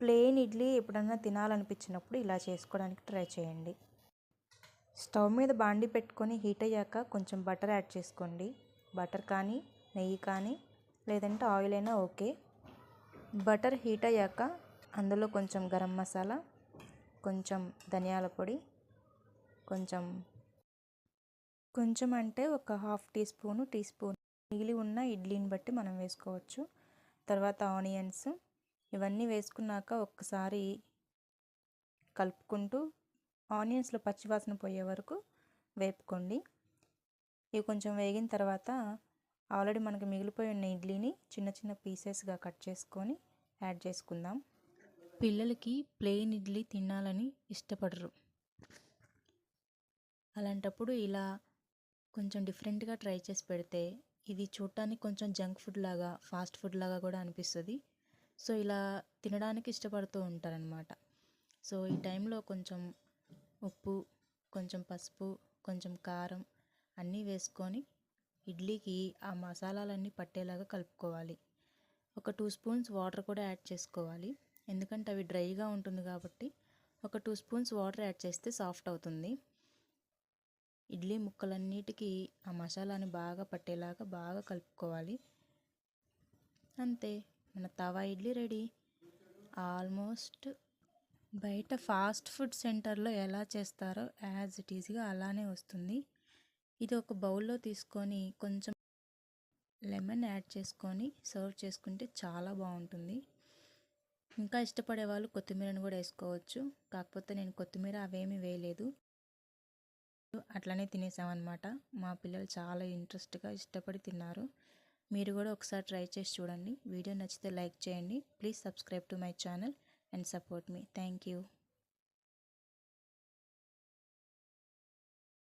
Plain idli ఎప్పుడన్నా తినాలనిపించినప్పుడు ఇలా చేసుకోవడానికి ట్రై చేయండి. స్టవ్ మీద బాండి పెట్టుకొని హీట్ అయ్యాక కొంచెం బటర్ యాడ్ చేసుకోండి. బటర్ కానీ నెయ్యి కానీ లేదంటే ఆయిల్ అయినా ఓకే. బటర్ హీట్ అయ్యాక అందులో కొంచెం గరం మసాలా కొంచెం ధనియాల పొడి కొంచెం కొంచెం అంటే ఒక half teaspoon teaspoon. మిగిలి ఉన్న ఇడ్లీని బట్టి మనం వేసుకోవచ్చు. తర్వాత ఆనియన్స్ ఇవన్నీ వేసుకున్నాక ఒక్కసారి కలుపుకుంటూ ఆనియన్స్లో పచ్చివాసన పోయే వరకు వేపుకోండి. ఇవి కొంచెం వేగిన తర్వాత ఆల్రెడీ మనకు మిగిలిపోయి ఉన్న ఇడ్లీని చిన్న చిన్న పీసెస్గా కట్ చేసుకొని యాడ్ చేసుకుందాం. పిల్లలకి ప్లెయిన్ ఇడ్లీ తినాలని ఇష్టపడరు. అలాంటప్పుడు ఇలా కొంచెం డిఫరెంట్గా ట్రై చేసి పెడితే ఇది చూడటానికి కొంచెం జంక్ ఫుడ్ లాగా ఫాస్ట్ ఫుడ్ లాగా కూడా అనిపిస్తుంది. సో ఇలా తినడానికి ఇష్టపడుతూ ఉంటారనమాట సో ఈ టైంలో కొంచెం ఉప్పు కొంచెం పసుపు కొంచెం కారం అన్నీ వేసుకొని ఇడ్లీకి ఆ మసాలాలన్నీ పట్టేలాగా కలుపుకోవాలి. ఒక టూ స్పూన్స్ వాటర్ కూడా యాడ్ చేసుకోవాలి. ఎందుకంటే అవి డ్రైగా ఉంటుంది కాబట్టి ఒక టూ స్పూన్స్ వాటర్ యాడ్ చేస్తే సాఫ్ట్ అవుతుంది. ఇడ్లీ ముక్కలన్నిటికీ ఆ మసాలాని బాగా పట్టేలాగా బాగా కలుపుకోవాలి. అంతే. మన తవా ఇడ్లీ రెడీ. ఆల్మోస్ట్ బయట ఫాస్ట్ ఫుడ్ సెంటర్లో ఎలా చేస్తారో యాజ్ ఇట్ ఈజ్గా అలానే వస్తుంది. ఇది ఒక బౌల్లో తీసుకొని కొంచెం లెమన్ యాడ్ చేసుకొని సర్వ్ చేసుకుంటే చాలా బాగుంటుంది. ఇంకా ఇష్టపడే వాళ్ళు కొత్తిమీరను కూడా వేసుకోవచ్చు. కాకపోతే నేను కొత్తిమీర అవేమీ వేయలేదు. అట్లనే తినేసామన్నమాట. మా పిల్లలు చాలా ఇంట్రెస్ట్గా ఇష్టపడి తిన్నారు. మీరు కూడా ఒకసారి ట్రై చేసి చూడండి. వీడియో నచ్చితే లైక్ చేయండి. Please subscribe to my channel and support me. Thank you.